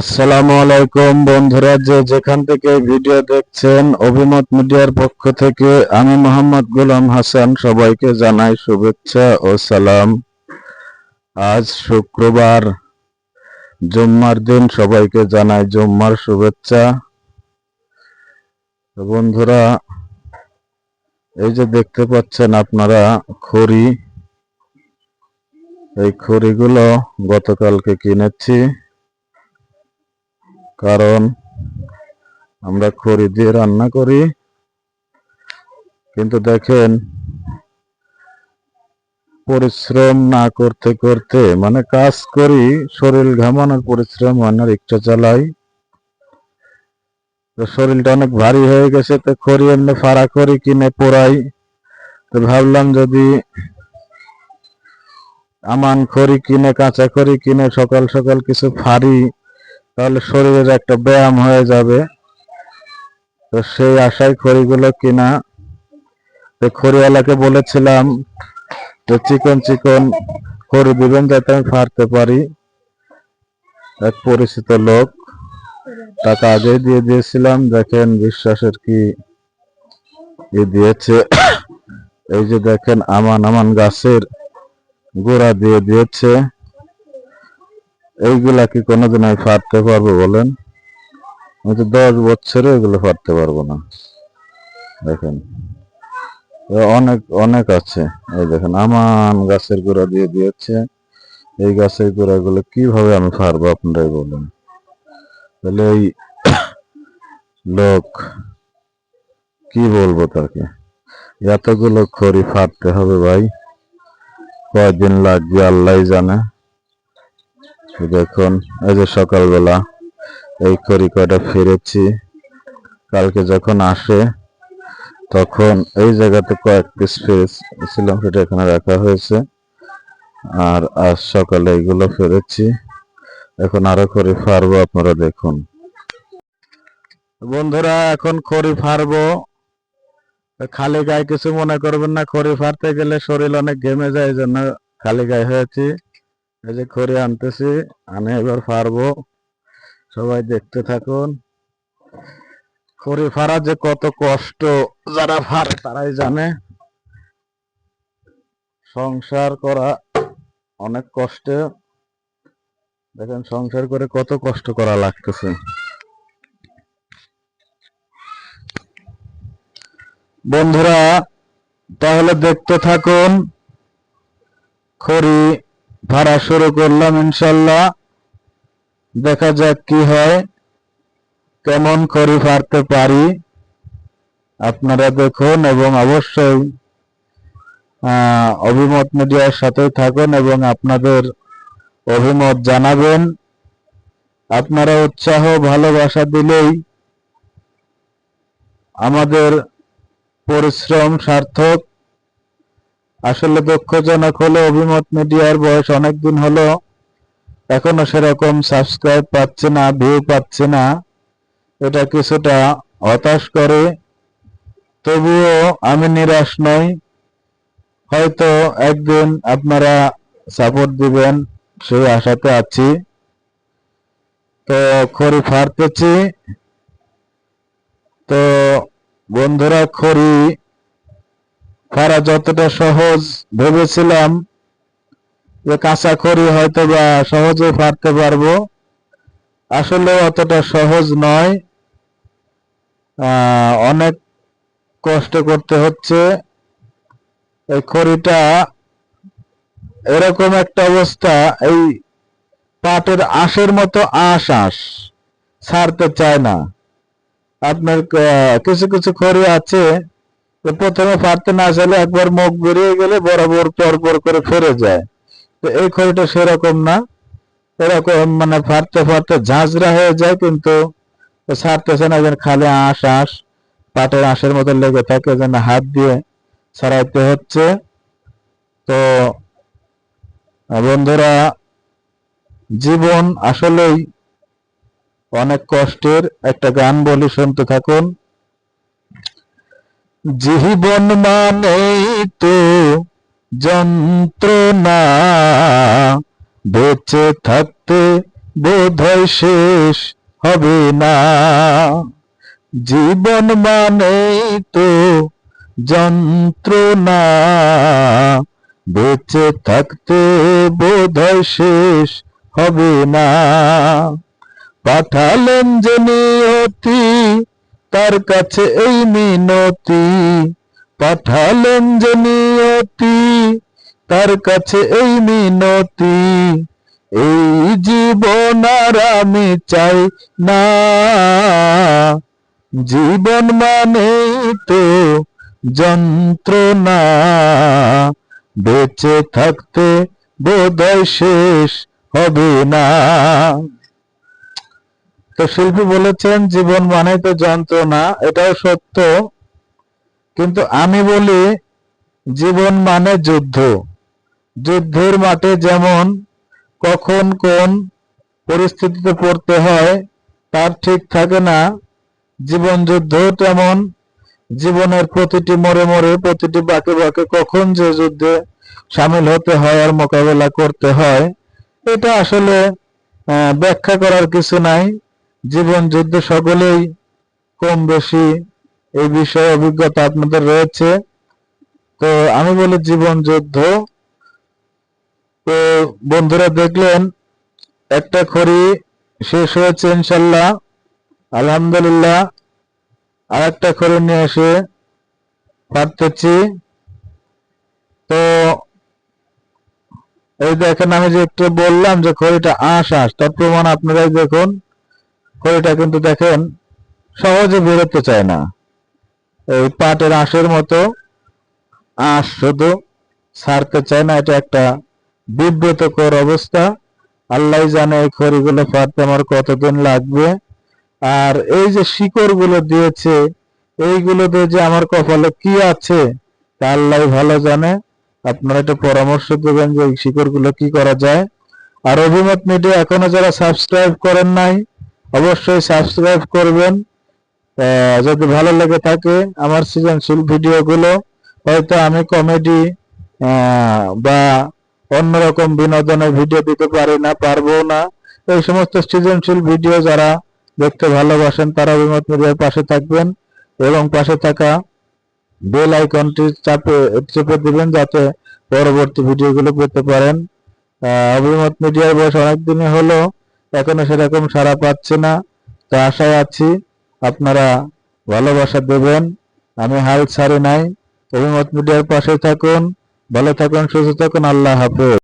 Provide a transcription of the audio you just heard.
আসসালামু আলাইকুম বন্ধুরা, যে যেখান থেকে ভিডিও দেখছেন, অভিমত মিডিয়ার পক্ষ থেকে আমি মোহাম্মদ গোলাম হাসান সবাইকে জানাই শুভেচ্ছা ও সালাম। আজ শুক্রবার, জুম্মার দিন, সবাইকে জানাই জুম্মার শুভেচ্ছা। বন্ধুরা, এই যে দেখতে পাচ্ছেন আপনারা খড়ি, এই খড়িগুলো গতকালকে কিনেছি। কারণ আমরা খড়ি দিয়ে রান্না করি। কিন্তু দেখেন, পরিশ্রম না করতে করতে মানে কাজ করি, শরীর ঘামানোর পরিশ্রম না, রিক্সা চালাই। তো শরীরটা অনেক ভারী হয়ে গেছে, তো খড়ি এমনি ফাড়া করি, কিনে পোড়াই। তো ভাবলাম যদি আমান খড়ি কিনে, কাঁচা খড়ি কিনে সকাল সকাল কিছু ফাড়ি তাহলে শরীরের একটা ব্যায়াম হয়ে যাবে। তো সেই আশায় খড়িগুলো কিনা। তো খড়িওয়ালাকে বলেছিলাম যে, চিকন চিকন খড়ি দিবেন যাতে আমি ফাড়তে পারি। এক পরিচিত লোক টাকা আগেই দিয়ে দিয়েছিলাম। দেখেন বিশ্বাসের কি দিয়েছে। এই যে দেখেন, আমান আমান গাছের গোড়া দিয়ে দিয়েছে। এইগুলা কি কোনোদিন আমি ফাটতে পারব বলেন? আমি তো দশ বছরে এগুলো ফাটতে পারব না। দেখেন অনেক অনেক আছে। এই দেখেন আমান গাছের গোড়া দিয়ে দিয়েছে। এই গাছের গোড়াগুলো কীভাবে আমি ফারবো আপনারাই বলেন? তাহলে এই লোক, কি বলব তাকে? এতগুলো খড়ি ফাটতে হবে ভাই। কয়দিন লাগবে আল্লাহ জানে। দেখুন, এই যে সকালবেলা এই খড়ি কয়টা ফিরেছি। কালকে যখন আসে, তখন এই জায়গাতে কয়েক পিস ফিরেছিলাম সেটা এখানে রাখা হয়েছে। আর আজ সকালে এইগুলো ফেরেছি। এখন আরও খড়ি ফারবো, আপনারা দেখুন। বন্ধুরা, এখন খড়ি ফারবো। খালি গায়ে কিছু মনে করবেন না খড়ি ফারতে গেলে শরীর অনেক ঘেমে যায়, এই জন্য খালি গায়ে হয়েছি। এই যে খড়ি আনতেছি, আনে এবার ফারবো সবাই দেখতে থাকুন। খড়ি ফাড়া যে কত কষ্ট, যারা ফারে তারাই জানে। সংসার করা অনেক কষ্টে। দেখেন সংসার করে কত কষ্ট করা লাগতেছে। বন্ধুরা, তাহলে দেখতে থাকুন, খড়ি ভাড়া শুরু করলাম ইনশাল্লাহ দেখা যাক কি হয়। কেমন খড়ি ফাড়তে পারি। আপনারা দেখুন এবং অবশ্যই অভিমত মিডিয়ার সাথে থাকুন এবং আপনাদের অভিমত জানাবেন। আপনারা উৎসাহ, ভালোবাসা দিলেই আমাদের পরিশ্রম, সার্থক আসলে দুঃখজনক হলো অভিমত মিডিয়ার বয়স অনেক দিন হলো। এখনও সেরকম সাবস্ক্রাইব পাচ্ছে না ভিউ পাচ্ছে না। এটা কিছুটা হতাশ করে। তবুও আমি নিরাশ নই। হয়তো একদিন আপনারা সাপোর্ট দিবেন, সেই আশাতে আছি। তো খড়ি ফাড়তেছি তো বন্ধুরা, খড়ি ফাড়া যতটা সহজ ভেবেছিলাম যে কাঁচা খড়ি হয়তো বা সহজে ফাড়তে পারব, আসলে অতটা সহজ নয়। অনেক কষ্ট করতে হচ্ছে। এই খড়িটা এরকম একটা অবস্থা, এই পাটের আঁশের মতো আঁশ আঁশ, ছাড়তে চায় না। আপনার কিছু কিছু খড়ি আছে প্রথমে ফাটতে না চাইলে একবার মুখ বেরিয়ে গেলে বরাবর পর পর করে ফেরে যায়। তো এই খড়িটা সেরকম না। এরকম মানে ফাটতে ফাটতে ঝাঁঝরা হয়ে যায় কিন্তু ছাড়তেছে না, যেন খালি আঁশ আঁশ, পাটের আঁশের মতো লেগে থাকে, যেন হাত দিয়ে ছাড়াইতে হচ্ছে। তো বন্ধুরা, জীবন আসলেই অনেক কষ্টের। একটা গান বলি, শুনতে থাকুন। জীবন মানেই তো যন্ত্রণা। বেঁচে থাকতে বোধহয় শেষ হবে না। জীবন মানেই তো যন্ত্রণা। বেঁচে থাকতে বোধহয় শেষ হবে না। পাঠালেন যে নিয়তি তার কাছে এই মিনতি। পাঠালেন যে নিয়তি, তার কাছে এই মিনতি। এই জীবন আর আমি চাই না। জীবন মানে তো যন্ত্রণা। বেঁচে থাকতে বোধহয় শেষ হবে না। তো শিল্পী বলেছেন, জীবন মানে তো যন্ত্রণা, এটাও সত্য। কিন্তু আমি বলি, জীবন মানে যুদ্ধ। যুদ্ধের মাঠে যেমন কখন কোন পরিস্থিতিতে পড়তে হয়, তার ঠিক থাকে না। জীবন যুদ্ধ তেমন। জীবনের প্রতিটি মোড়ে মোড়ে, প্রতিটি বাঁকে বাঁকে কখন যে যুদ্ধে সামিল হতে হয় আর মোকাবেলা করতে হয়, এটা আসলে ব্যাখ্যা করার কিছু নাই। জীবন যুদ্ধ সকলেই কম বেশি এই বিষয়ে অভিজ্ঞতা আপনাদের রয়েছে। তো আমি বলি জীবন যুদ্ধ। তো বন্ধুরা দেখলেন, একটা খড়ি শেষ হয়েছে ইনশাল্লাহ, আলহামদুলিল্লাহ। আর একটা খড়ি নিয়ে এসে পারতেছি। তো এই দেখেন, আমি যে একটু বললাম যে খড়িটা আঁশ আঁশ, তার প্রমাণ আপনারাই দেখুন। খড়িটা কিন্তু দেখেন সহজে বেরোতে চায় না। এই পাটের আঁশের মতো আঁশ শুধু ছাড়তে চায় না, এটা একটা বিব্রতকর অবস্থা। আল্লাহ জানে এই খড়িগুলো ফাটতে আমার কতদিন লাগবে। আর এই যে শিকড়গুলো দিয়েছে, এইগুলোতে যে আমার কপালে কি আছে, তা আল্লাহ ভালো জানে। আপনারা একটা পরামর্শ দেবেন যে এই শিকড়গুলো কি করা যায়। আর অভিমত মিডিয়া এখনও যারা সাবস্ক্রাইব করেন নাই অবশ্যই সাবস্ক্রাইব করবেন। যদি ভালো লেগে থাকে আমার সৃজনশীল ভিডিওগুলো, হয়তো আমি কমেডি বা অন্যরকম বিনোদনের ভিডিও দিতে পারি না, পারব না। এই সমস্ত সৃজনশীল ভিডিও যারা দেখতে ভালোবাসেন, তারা অভিমত মিডিয়ার পাশে থাকবেন এবং পাশে থাকা বেল আইকনটি চাপে, চেপে দিবেন যাতে পরবর্তী ভিডিওগুলো পেতে পারেন। অভিমত মিডিয়ার বয়স অনেকদিনই হলো। এখনও সেরকম সারা পাচ্ছে না। তো আশায় আছি আপনারা ভালোবাসা দেবেন। আমি হাল ছাড়ি নাই। অভিমত মিডিয়ার পাশে থাকুন। ভালো থাকুন, সুস্থ থাকুন। আল্লাহ হাফেজ।